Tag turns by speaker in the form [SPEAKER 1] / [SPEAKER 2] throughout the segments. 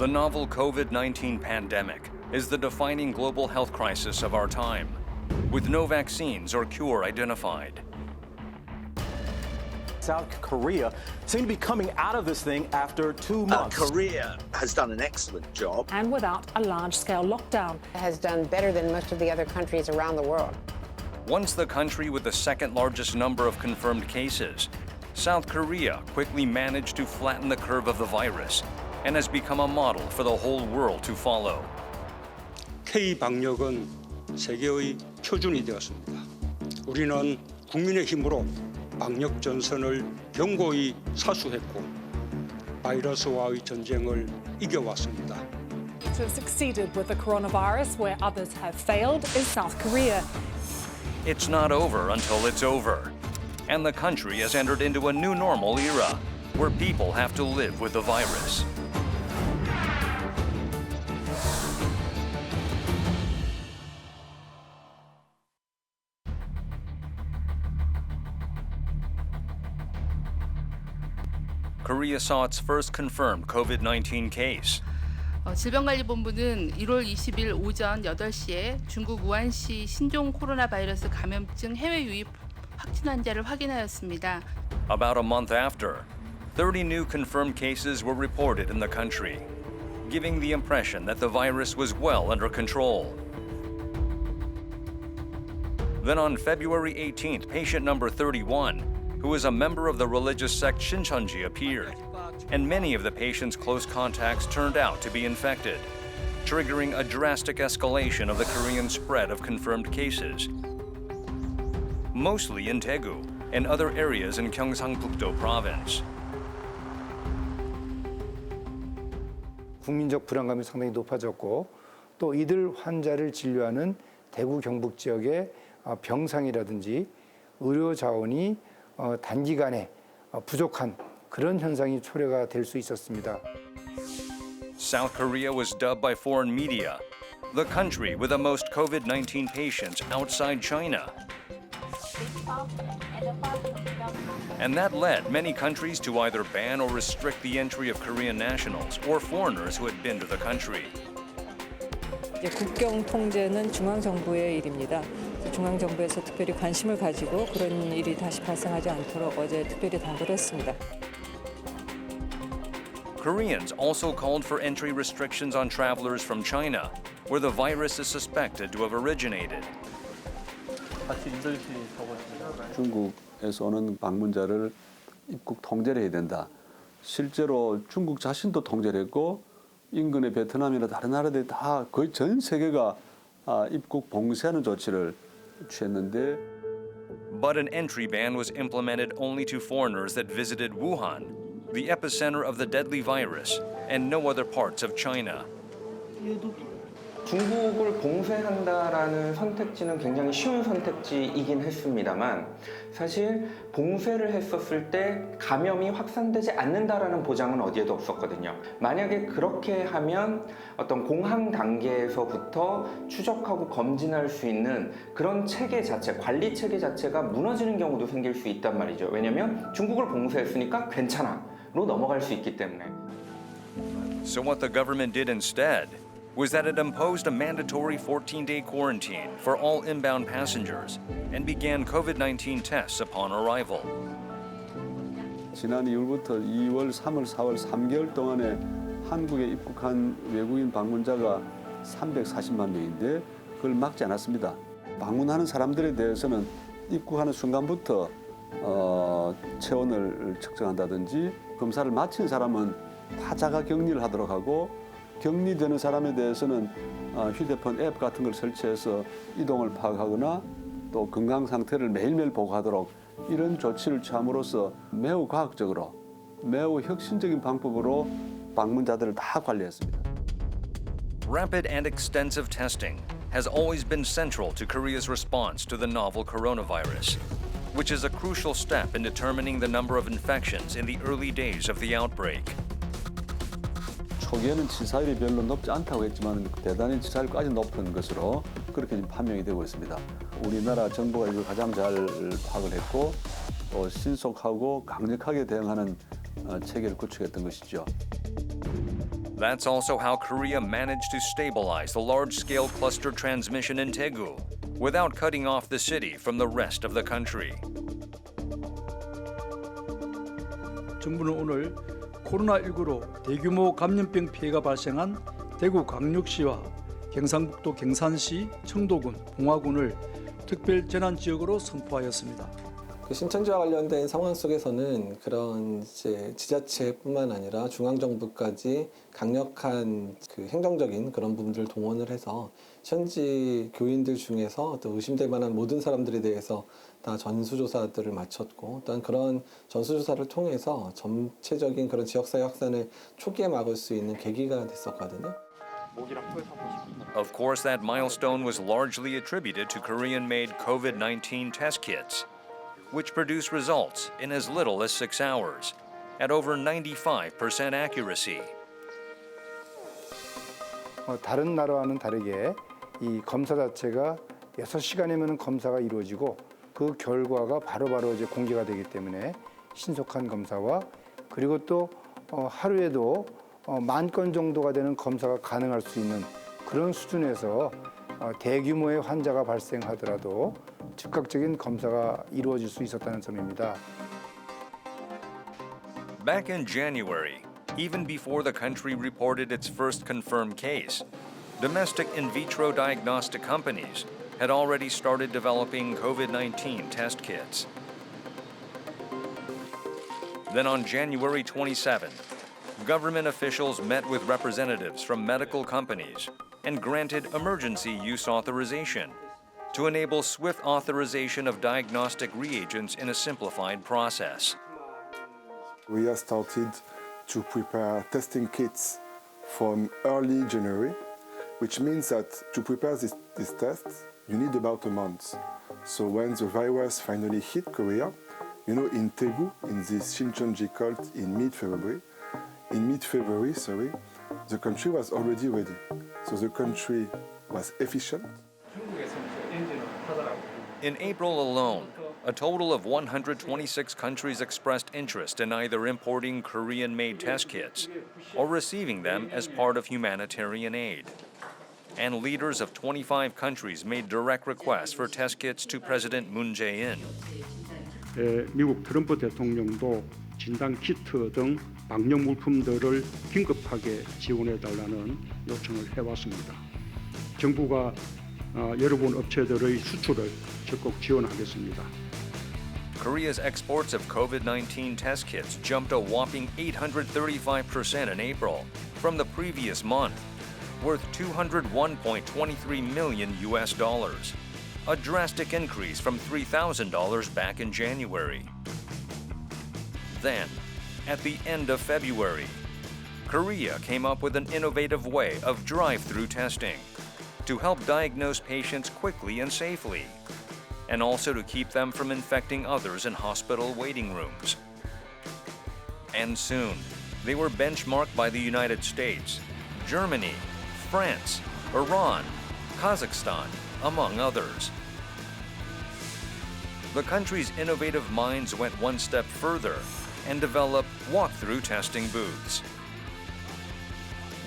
[SPEAKER 1] The novel COVID 19 pandemic is the defining global health crisis of our time, with no vaccines or cure identified.
[SPEAKER 2] South Korea seem to be coming out of this thing after two
[SPEAKER 3] Uh,
[SPEAKER 2] months.
[SPEAKER 3] Korea has done an excellent job.
[SPEAKER 4] and without a large scale lockdown.
[SPEAKER 5] has done better than most of the other countries around the world.
[SPEAKER 1] Once the country with the second largest number of confirmed cases, South Korea quickly managed to flatten the curve of the virus and has become a model for the whole world to follow.
[SPEAKER 6] K 방역은 세계의 표준이 되었습니다. 우리는 국민의 힘으로 방역 전선을 견고히 사수했고 바이러스와의 전쟁을 이겨왔습니다.
[SPEAKER 4] To have succeeded with the coronavirus where others have failed is South Korea.
[SPEAKER 1] It's not over until it's over. And the country has entered into a new normal era where people have to live with the virus. Korea saw its first confirmed COVID 19 case.
[SPEAKER 7] 어, 질병관리본부는 1월 20일 오전 8시에 중국 우한시 신종 코로나 바이러스 감염증 해외 유입 확진 환자를 확인하였습니다.
[SPEAKER 1] About a month after, 30 new confirmed cases were reported in the country, giving the impression that the virus was well under control. Then on February 18th, patient number 31, who is a member of the religious sect Shincheonji, appeared, and many of the patient's close contacts turned out to be infected, triggering a drastic escalation of the Korean spread of confirmed cases mostly in Daegu and other areas in Gyeongsangbuk-do province.
[SPEAKER 8] 국민적 불안감이 상당히 높아졌고 또 이들 환자를 진료하는 대구 경북 지역의 어, 병상이라든지 의료 자원이 어, 단기간에 어, 부족한 그런 현상이 초래가 될 수 있었습니다.
[SPEAKER 1] South Korea was dubbed by foreign media the country with the most COVID 19 patients outside China. And that led many countries to either ban or restrict the entry of Korean nationals or foreigners who had been to the country.
[SPEAKER 9] 국경 통제는 중앙 정부의 일입니다. 그래서 중앙 정부에서 특별히 관심을 가지고 그런 일이 다시 발생하지 않도록 어제 특별히 당부를 했습니다.
[SPEAKER 1] Koreans also called for entry restrictions on travelers from China, where the virus is suspected to have originated.
[SPEAKER 10] 중국에서 오는 방문자를 입국 통제를 해야 된다. 실제로 중국 자신도 통제를 했고 인근의 베트남이나 다른 나라들이 다 거의 전 세계가 아, 입국 봉쇄하는 조치를 취했는데
[SPEAKER 1] But an entry ban was implemented only to foreigners that visited Wuhan, the epicenter of the deadly virus, and no other parts of China.
[SPEAKER 11] 중국을 봉쇄한다라는 선택지는 굉장히 쉬운 선택지이긴 했습니다만 사실 봉쇄를 했었을 때 감염이 확산되지 않는다라는 보장은 어디에도 없었거든요. 만약에 그렇게 하면 어떤 공항 단계에서부터 추적하고 검진할 수 있는 그런 체계 자체, 관리 체계 자체가 무너지는 경우도 생길 수 있단 말이죠. 왜냐하면 중국을 봉쇄했으니까 괜찮아로 넘어갈 수 있기 때문에.
[SPEAKER 1] So, what the government did instead was that it imposed a mandatory 14 day quarantine for all inbound passengers and began COVID 19 tests upon arrival.
[SPEAKER 10] 지난 2월부터 2월, 3월, 4월 3개월 동안에 한국에 입국한 외국인 방문자가 340만 명인데 그걸 막지 않았습니다. 방문하는 사람들에 대해서는 입국하는 순간부터 어, 체온을 측정한다든지 검사를 마친 사람은 다 자가 격리를 하도록 하고 격리되는 사람에 대해서는 어, 휴대폰 앱 같은 걸 설치해서 이동을 파악하거나 또 건강 상태를 매일매일 보고하도록 이런 조치를 취함으로써 매우 과학적으로 매우 혁신적인 방법으로 방문자들을 다 관리했습니다.
[SPEAKER 1] Rapid and extensive testing has always been central to Korea's response to the novel coronavirus, which is a crucial step in determining the number of infections in the early days of the outbreak.
[SPEAKER 10] 초기에는 치사율이 별로 높지 않다고 했지만 대단히 치사율까지 높은 것으로 그렇게 판명이 되고 있습니다. 우리나라 정부가 이걸 가장 잘 파악을 했고 또 신속하고 강력하게 대응하는 어, 체계를 구축했던 것이죠.
[SPEAKER 1] That's also how Korea managed to stabilize the large scale cluster transmission in Daegu without cutting off the city from the rest of the country.
[SPEAKER 12] 정부는 오늘 코로나19로 대규모 감염병 피해가 발생한 대구 광역시와 경상북도 경산시, 청도군, 봉화군을 특별 재난 지역으로 선포하였습니다.
[SPEAKER 13] 그 신천지와 관련된 상황 속에서는 그런 이제 지자체뿐만 아니라 중앙 정부까지 강력한 그 행정적인 그런 부분들을 동원을 해서 현지 교인들 중에서 또 의심될 만한 모든 사람들에 대해서 다 전수조사들을 마쳤고 또한 그런 전수조사를 통해서 전체적인 그런 지역사회 확산을 초기에 막을 수 있는 계기가 됐었거든요.
[SPEAKER 1] Of course, that milestone was largely attributed to Korean made COVID 19 test kits, which produce results in as little as six hours at over 95% accuracy.
[SPEAKER 8] 어, 다른 나라와는 다르게 이 검사 자체가 6시간이면 검사가 이루어지고 그 결과가 바로바로 이제 공개가 되기 때문에 신속한 검사와 그리고 또 어, 하루에도 어, 만건 정도가 되는 검사가 가능할 수 있는 그런 수준에서 어, 대규모의 환자가 발생하더라도 즉각적인 검사가 이루어질 수 있었다는 점입니다.
[SPEAKER 1] Back in January, even before the country reported its first confirmed case, domestic in vitro diagnostic companies had already started developing COVID 19 test kits. Then on January 27th, government officials met with representatives from medical companies and granted emergency use authorization to enable swift authorization of diagnostic reagents in a simplified process.
[SPEAKER 14] We have started to prepare testing kits from early January, which means that to prepare this, these tests, you need about a month. So when the virus finally hit Korea, you know, in Daegu, in this Shincheonji cult in mid-February, in mid-February, sorry, the country was already ready. So the country was efficient.
[SPEAKER 1] In April alone, a total of 126 countries expressed interest in either importing Korean made test kits or receiving them as part of humanitarian aid. And leaders of 25 countries made direct requests for test kits to President Moon Jae in.
[SPEAKER 6] 에, 미국 트럼프 대통령도 진단 키트 등 방역 물품들을 긴급하게 지원해 달라는 요청을 해왔습니다. 정부가 어, 여러분 업체들의 수출을 적극 지원하겠습니다.
[SPEAKER 1] Korea's exports of COVID 19 test kits jumped a whopping 835% in April from the previous month, worth 201.23 million US dollars, a drastic increase from $3,000 back in January. Then, at the end of February, Korea came up with an innovative way of drive through testing to help diagnose patients quickly and safely, and also to keep them from infecting others in hospital waiting rooms. And soon, they were benchmarked by the United States, Germany, France, Iran, Kazakhstan, among others. The country's innovative minds went one step further and developed walk-through testing booths.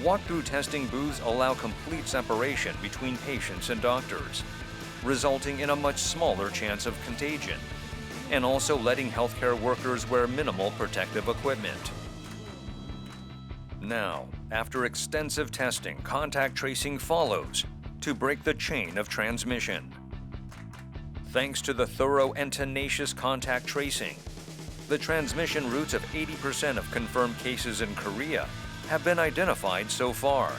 [SPEAKER 1] Walk-through testing booths allow complete separation between patients and doctors, resulting in a much smaller chance of contagion, and also letting healthcare workers wear minimal protective equipment. Now, after extensive testing, contact tracing follows to break the chain of transmission. Thanks to the thorough and tenacious contact tracing, the transmission routes of 80% of confirmed cases in Korea have been identified so far.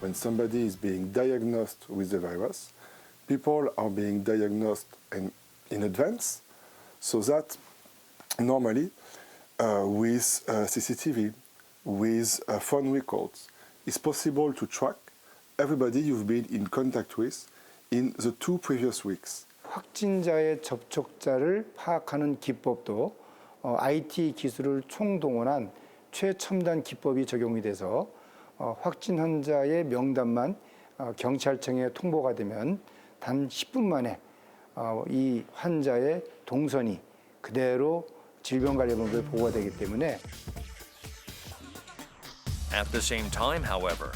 [SPEAKER 14] When somebody is being diagnosed with the virus, people are being diagnosed in, in advance so that normally uh, with uh, CCTV, with uh, phone records, it's possible to track everybody you've been in contact with in the two previous weeks.
[SPEAKER 8] 확진자의 접촉자를 파악하는 기법도 어, IT 기술을 총동원한 최첨단 기법이 적용이 돼서 어, 확진 환자의 명단만 어, 경찰청에 통보가 되면 단 10분 만에 어, 이 환자의 동선이 그대로 질병관리본부에 보고가 되기 때문에
[SPEAKER 1] At the same time, however,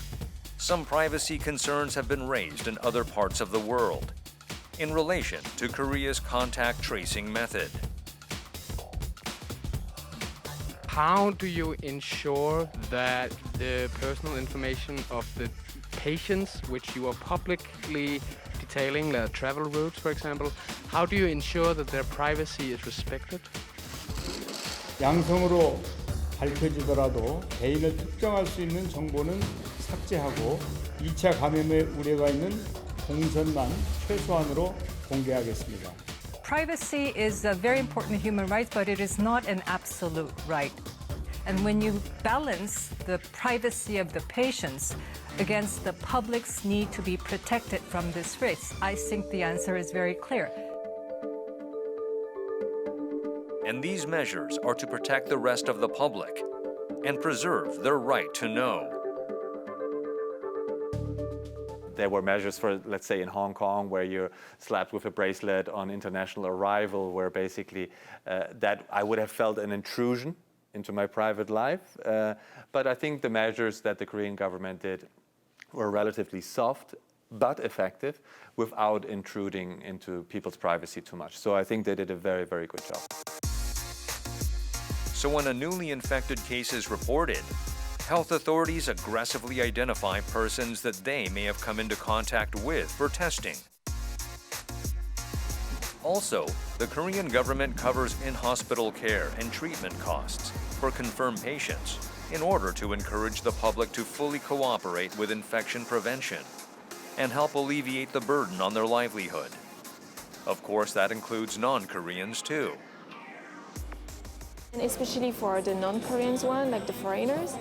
[SPEAKER 1] some privacy concerns have been raised in other parts of the world in relation to Korea's contact tracing method.
[SPEAKER 15] How do you ensure that the personal information of the patients, which you are publicly detailing, their travel routes, for example, how do you ensure that their privacy is respected?
[SPEAKER 6] 양성으로 밝혀지더라도 개인을 특정할 수 있는 정보는 삭제하고 2차 감염의 우려가 있는 공선만 최소한으로 공개하겠습니다.
[SPEAKER 9] Privacy is a very important human right, but it is not an absolute right. And when you balance the privacy of the patients against the public's need to be protected from this risk, I think the answer is very clear.
[SPEAKER 1] And these measures are to protect the rest of the public and preserve their right to know.
[SPEAKER 16] There were measures for, let's say, in Hong Kong, where you're slapped with a bracelet on international arrival, where basically uh, that I would have felt an intrusion into my private life. Uh, but I think the measures that the Korean government did were relatively soft but effective without intruding into people's privacy too much. So I think they did a very, very good job.
[SPEAKER 1] So when a newly infected case is reported, health authorities aggressively identify persons that they may have come into contact with for testing. Also, the Korean government covers in hospital care and treatment costs for confirmed patients in order to encourage the public to fully cooperate with infection prevention and help alleviate the burden on their livelihood. Of course, that includes non Koreans too.
[SPEAKER 17] And especially for the non-Koreans one, like the foreigners,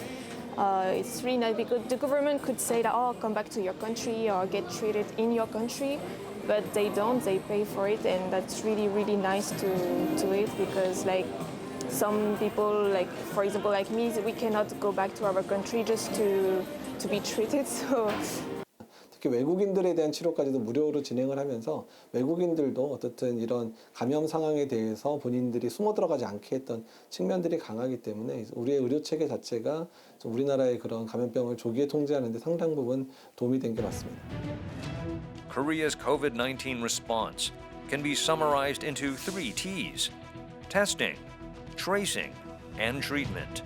[SPEAKER 17] uh, it's really nice because the government could say that, oh, come back to your country or get treated in your country, but they don't. They pay for it, and that's really, really nice to to it because like some people, like for example, like me, we cannot go back to our country just to to be treated. So
[SPEAKER 13] 특히 외국인들에 대한 치료까지도 무료로 진행을 하면서 외국인들도 어떻든 이런 감염 상황에 대해서 본인들이 숨어 들어가지 않게 했던 측면들이 강하기 때문에 우리의 의료 체계 자체가 좀 우리나라의 그런 감염병을 조기에 통제하는 데 상당 부분 도움이 된 게 맞습니다.
[SPEAKER 1] Korea's COVID 19 response can be summarized into three T's testing, tracing, and treatment.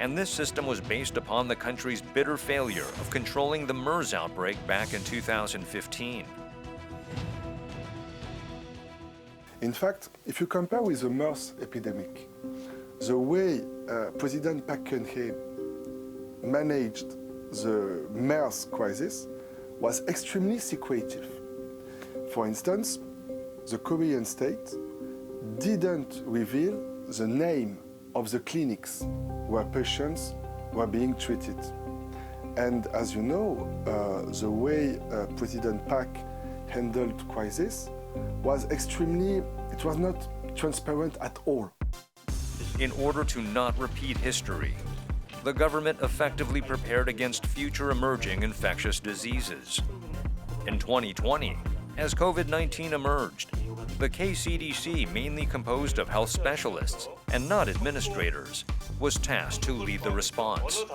[SPEAKER 1] And this system was based upon the country's bitter failure of controlling the MERS outbreak back in 2015.
[SPEAKER 14] In fact, if you compare with the MERS epidemic, the way uh, President Park Geun-hye managed the MERS crisis was extremely secretive. For instance, the Korean state didn't reveal the name of the clinics where patients were being treated. And as you know, uh, the way uh, President Park handled crisis was extremely, it was not transparent at all.
[SPEAKER 1] In order to not repeat history, the government effectively prepared against future emerging infectious diseases. In 2020, as COVID 19 emerged, the KCDC, mainly composed of health specialists and not administrators, was tasked to lead the response.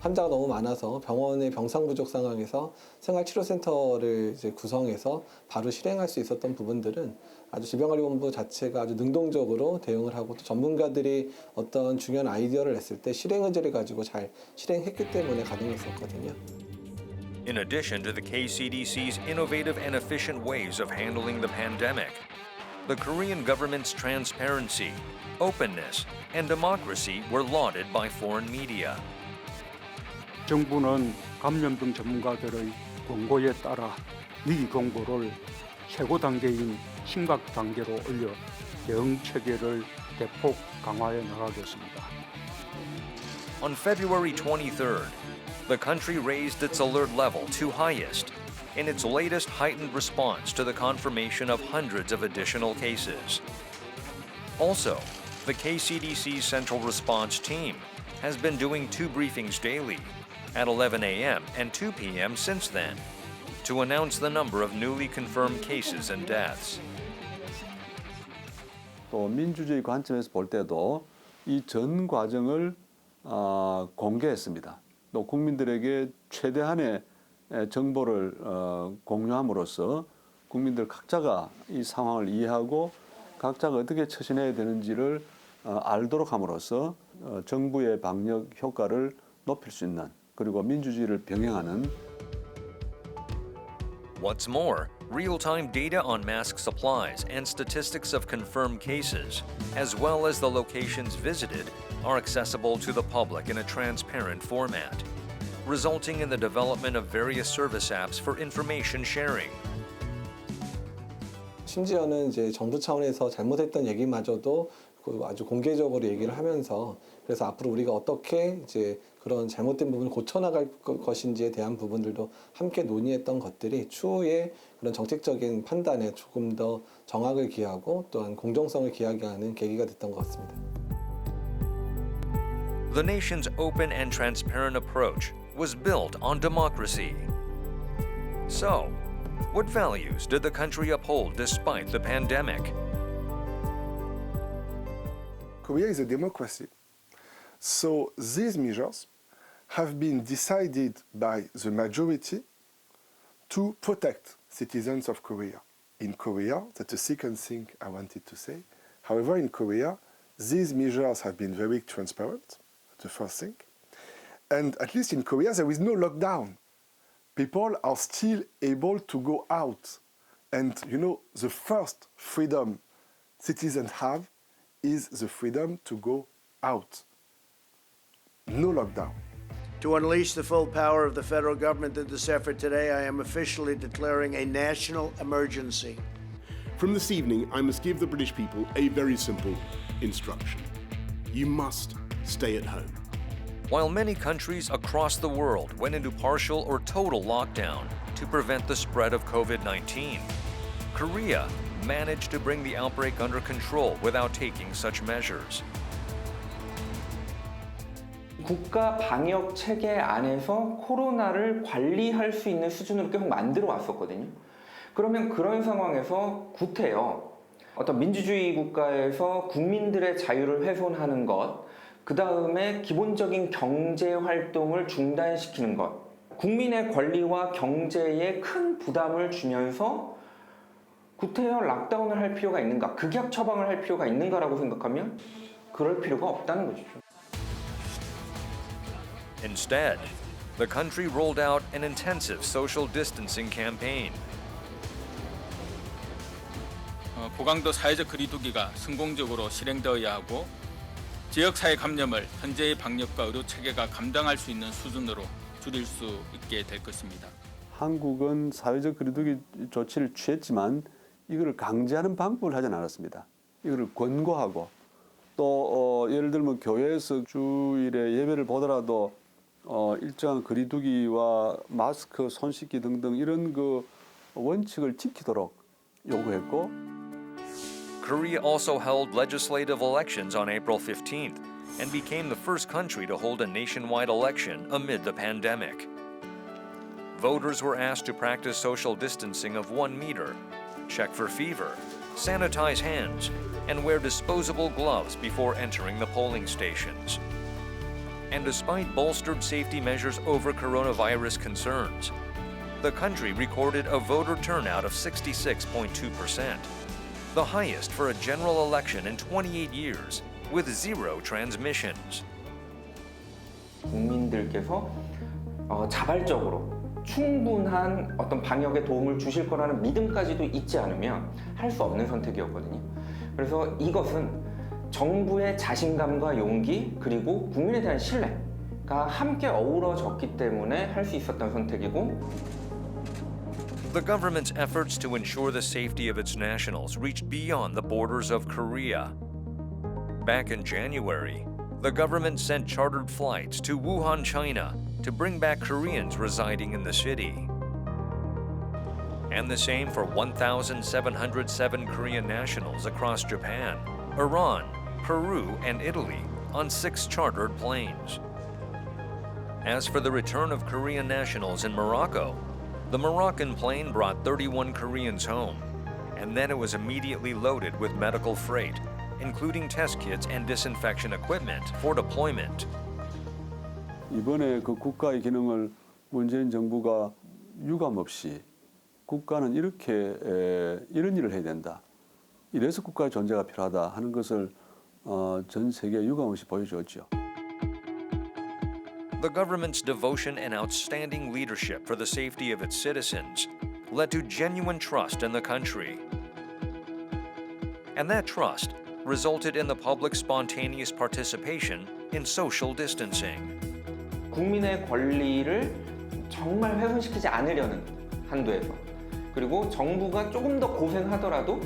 [SPEAKER 13] 환자가 너무 많아서 병원의 병상 부족 상황에서 생활치료센터를 이제 구성해서 바로 실행할 수 있었던 부분들은 아주 질병관리본부 자체가 아주 능동적으로 대응을 하고 또 전문가들이 어떤 중요한 아이디어를 냈을 때 실행 의지를 가지고 잘 실행했기 때문에 가능했었거든요.
[SPEAKER 1] In addition to the KCDC's innovative and efficient ways of handling the pandemic, the Korean government's transparency, openness, and democracy were lauded by foreign media.
[SPEAKER 6] 정부는 감염병 전문가들의 권고에 따라 위기 경보를 최고 단계인 심각 단계로 올려 대응 체계를 대폭 강화해 나가겠습니다.
[SPEAKER 1] On February 23rd, the country raised its alert level to highest in its latest heightened response to the confirmation of hundreds of additional cases. Also, the KCDC's Central Response Team has been doing two briefings daily at 11 a.m. and 2 p.m. since then to announce the number of newly confirmed cases and deaths.
[SPEAKER 10] 또 민주주의 관점에서 볼 때도 이 전 과정을 어, 공개했습니다. 또 국민들에게 최대한의 에, 정보를 어, 공유함으로써 국민들 각자가 이 상황을 이해하고 각자가 어떻게 처신해야 되는지를 어, 알도록 함으로써 어, 정부의 방역 효과를 높일 수 있는 그리고 민주주의를 병행하는
[SPEAKER 1] What's more, real time data on mask supplies and statistics of confirmed cases, as well as the locations visited, are accessible to the public in a transparent format, resulting in the development of various service apps for information sharing.
[SPEAKER 13] 심지어는 이제 정부 차원에서 잘못했던 얘기마저도 그 아주 공개적으로 얘기를 하면서 그래서 앞으로 우리가 어떻게 이제 그런 잘못된 부분을 고쳐나갈 거- 것인지에 대한 부분들도 함께 논의했던 것들이 추후에 그런 정책적인 판단에 조금 더 정확을 기하고 또한 공정성을 기하게 하는 계기가 됐던 것 같습니다.
[SPEAKER 1] The nation's open and transparent approach was built on democracy. So, what values did the country uphold despite the pandemic?
[SPEAKER 14] Korea is a democracy. So these measures have been decided by the majority to protect citizens of Korea. In Korea, that's the second thing I wanted to say. However, in Korea, these measures have been very transparent, the first thing. And at least in Korea, there is no lockdown. People are still able to go out. And you know, the first freedom citizens have is the freedom to go out. No lockdown.
[SPEAKER 18] To unleash the full power of the federal government in this effort today, I am officially declaring a national emergency.
[SPEAKER 19] From this evening, I must give the British people a very simple instruction You must stay at home.
[SPEAKER 1] While many countries across the world went into partial or total lockdown to prevent the spread of COVID 19, Korea managed to bring the outbreak under control without taking such measures.
[SPEAKER 11] 국가 방역 체계 안에서 코로나를 관리할 수 있는 수준으로 계속 만들어 왔었거든요. 그러면 그런 상황에서 구태여 어떤 민주주의 국가에서 국민들의 자유를 훼손하는 것, 그 다음에 기본적인 경제 활동을 중단시키는 것, 국민의 권리와 경제에 큰 부담을 주면서 구태여 락다운을 할 필요가 있는가, 극약 처방을 할 필요가 있는가라고 생각하면 그럴 필요가 없다는 것이죠.
[SPEAKER 1] Instead, the country rolled out an intensive social distancing campaign.
[SPEAKER 20] 고강도 사회적 거리두기가 성공적으로 실행되어야 하고 지역사회 감염을 현재의 방역과 의료 체계가 감당할 수 있는 수준으로 줄일 수 있게 될 것입니다.
[SPEAKER 10] 한국은 사회적 거리두기 조치를 취했지만 이거를 강제하는 방법을 하지 않았습니다. 이거를 권고하고 또 어, 예를 들면 교회에서 주일에 예배를 보더라도 어, 일정한 거리두기와 마스크, 손 씻기 등등 이런 그 원칙을 지키도록 요구했고
[SPEAKER 1] Korea also held legislative elections on April 15th and became the first country to hold a nationwide election amid the pandemic. Voters were asked to practice social distancing of one meter, check for fever, sanitize hands, and wear disposable gloves before entering the polling stations. And despite bolstered safety measures over coronavirus concerns, the country recorded a voter turnout of 66.2%, the highest for a general election in 28 years, with zero transmissions.
[SPEAKER 11] 국민들께서 어, 자발적으로 충분한 어떤 방역에 도움을 주실 거라는 믿음까지도 있지 않으면 할 수 없는 선택이었거든요. 그래서 이것은 정부의 자신감과 용기 그리고 국민에 대한 신뢰가 함께 어우러졌기 때문에 할 수 있었던 선택이고
[SPEAKER 1] The government's efforts to ensure the safety of its nationals reached beyond the borders of Korea. Back in January, the government sent chartered flights to Wuhan, China, to bring back Koreans residing in the city. And the same for 1,707 Korean nationals across Japan, Iran, Peru, and Italy on six chartered planes. As for the return of Korean nationals in Morocco, the Moroccan plane brought 31 Koreans home, and then it was immediately loaded with medical freight, including test kits and disinfection equipment for deployment.
[SPEAKER 10] 이번에 그 국가의 기능을 문재인 정부가 유감 없이 국가는 이렇게 에, 이런 일을 해야 된다. 이래서 국가의 존재가 필요하다 하는 것을 어, 전 세계에 유감 없이 보여줬죠.
[SPEAKER 1] The government's devotion and outstanding leadership for the safety of its citizens led to genuine trust in the country. And that trust resulted in the public's spontaneous participation in social distancing.
[SPEAKER 11] 국민의 권리를 정말 훼손시키지 않으려는 한도에서 그리고 정부가 조금 더 고생하더라도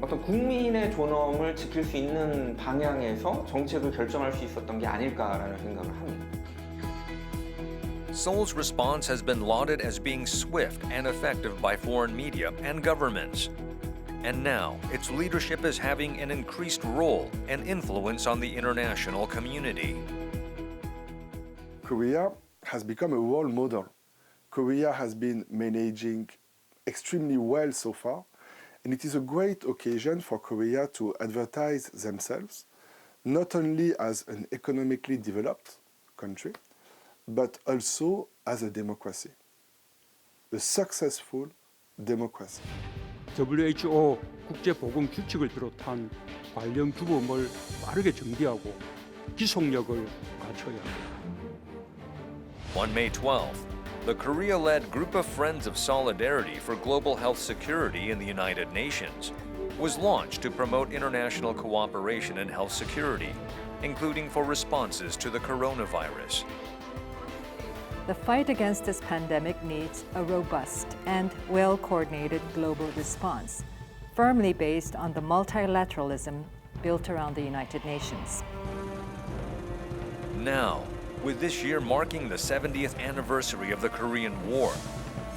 [SPEAKER 11] 어떤 국민의 존엄을 지킬 수 있는 방향에서 정책을 결정할 수 있었던 게 아닐까라는 생각을 합니다.
[SPEAKER 1] Seoul's response has been lauded as being swift and effective by foreign media and governments. And now, its leadership is having an increased role and influence on the international community.
[SPEAKER 14] Korea has become a role model. Korea has been managing extremely well so far, and it is a great occasion for Korea to advertise themselves not only as an economically developed country, but also as a democracy, a successful democracy.
[SPEAKER 6] WHO 국제보건 규칙을 비롯한 관련 규범을 빠르게 정비하고 기속력을 갖춰야 합니다.
[SPEAKER 1] On May 12th, the Korea led Group of Friends of Solidarity for Global Health Security in the United Nations was launched to promote international cooperation in health security, including for responses to the coronavirus.
[SPEAKER 9] The fight against this pandemic needs a robust and well coordinated global response, firmly based on the multilateralism built around the United Nations.
[SPEAKER 1] Now, with this year marking the 70th anniversary of the Korean War,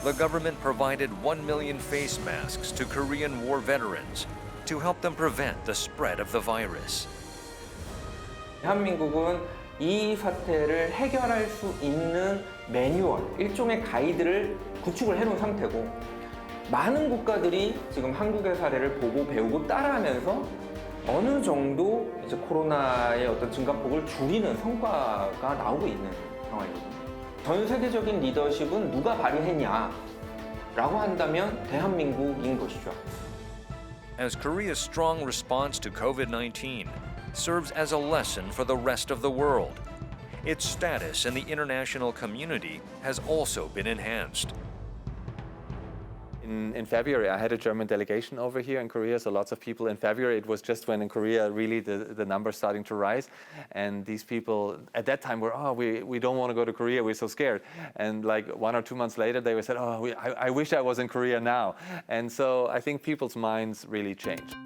[SPEAKER 1] the government provided 1 million face masks to Korean War veterans to help them prevent the spread of the virus.
[SPEAKER 11] 대한민국은 이 사태를 해결할 수 있는 매뉴얼, 일종의 가이드를 구축을 해놓은 상태고 많은 국가들이 지금 한국의 사례를 보고 배우고 따라하면서 어느 정도 이제 코로나의 어떤 증가폭을 줄이는 성과가 나오고 있는 상황이거든요. 전 세계적인 리더십은 누가 발휘했냐? 라고 한다면 대한민국인 것이죠.
[SPEAKER 1] As Korea's strong response to COVID 19 serves as a lesson for the rest of the world, its status in the international community has also been enhanced.
[SPEAKER 16] In, in February, I had a German delegation over here in Korea, so lots of people in February. It was just when in Korea really the, the numbers starting to rise. And these people at that time were, oh, we, we don't want to go to Korea, we're so scared. And like one or two months later, they were said, oh, we, I, I wish I was in Korea now. And so I think people's minds really changed.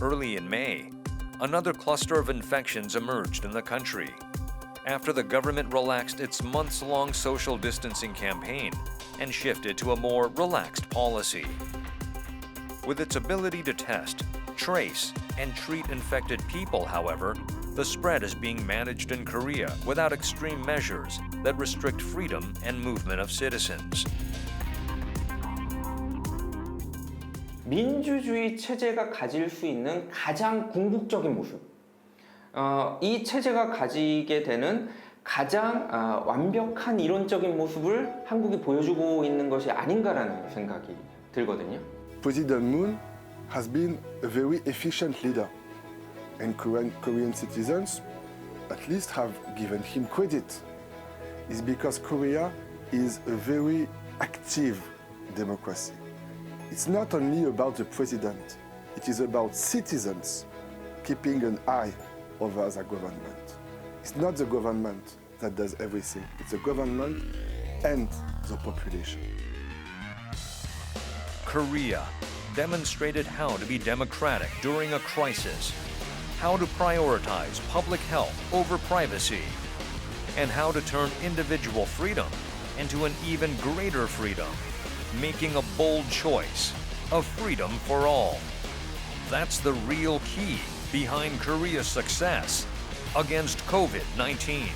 [SPEAKER 1] Early in May, another cluster of infections emerged in the country. After the government relaxed its months long social distancing campaign and shifted to a more relaxed policy. With its ability to test, trace, and treat infected people, however, the spread is being managed in Korea without extreme measures that restrict freedom and movement of citizens.
[SPEAKER 11] 민주주의 체제가 가질 수 있는 가장 궁극적인 모습. 어, 이 체제가 가지게 되는 가장 어, 완벽한 이론적인 모습을 한국이 보여주고 있는 것이 아닌가라는 생각이 들거든요.
[SPEAKER 14] President Moon has been a very efficient leader, and Korean, Korean citizens at least have given him credit. Is because Korea is a very active democracy. It's not only about the president, it is about citizens keeping an eye over the government. It's not the government that does everything, it's the government and the population.
[SPEAKER 1] Korea demonstrated how to be democratic during a crisis, how to prioritize public health over privacy, and how to turn individual freedom into an even greater freedom, making a bold choice of freedom for all. That's the real key behind Korea's success against COVID 19.